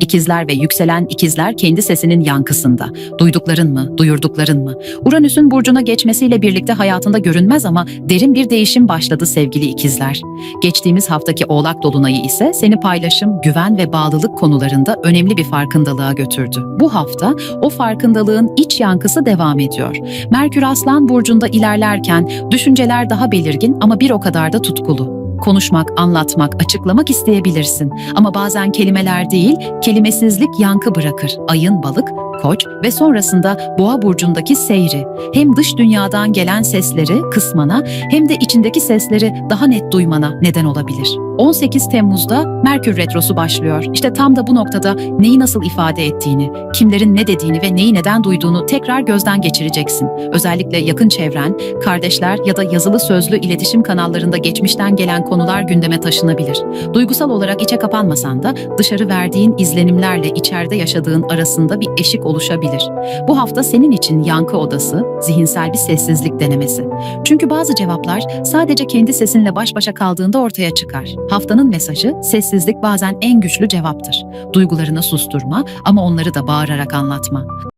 İkizler ve yükselen ikizler kendi sesinin yankısında. Duydukların mı, duyurdukların mı? Uranüs'ün burcuna geçmesiyle birlikte hayatında görünmez ama derin bir değişim başladı sevgili ikizler. Geçtiğimiz haftaki Oğlak Dolunayı ise seni paylaşım, güven ve bağlılık konularında önemli bir farkındalığa götürdü. Bu hafta o farkındalığın iç yankısı devam ediyor. Merkür Aslan burcunda ilerlerken düşünceler daha belirgin ama bir o kadar da tutkulu. Konuşmak, anlatmak, açıklamak isteyebilirsin ama bazen kelimeler değil, kelimesizlik yankı bırakır. Ayın balık, koç ve sonrasında boğa burcundaki seyri hem dış dünyadan gelen sesleri kısmana hem de içindeki sesleri daha net duymana neden olabilir. 18 Temmuz'da Merkür Retrosu başlıyor. İşte tam da bu noktada neyi nasıl ifade ettiğini, kimlerin ne dediğini ve neyi neden duyduğunu tekrar gözden geçireceksin. Özellikle yakın çevren, kardeşler ya da yazılı sözlü iletişim kanallarında geçmişten gelen konular gündeme taşınabilir. Duygusal olarak içe kapanmasan da dışarı verdiğin izlenimlerle içeride yaşadığın arasında bir eşik oluşabilir. Bu hafta senin için yankı odası, zihinsel bir sessizlik denemesi. Çünkü bazı cevaplar sadece kendi sesinle baş başa kaldığında ortaya çıkar. Haftanın mesajı sessizlik bazen en güçlü cevaptır. Duygularını susturma ama onları da bağırarak anlatma.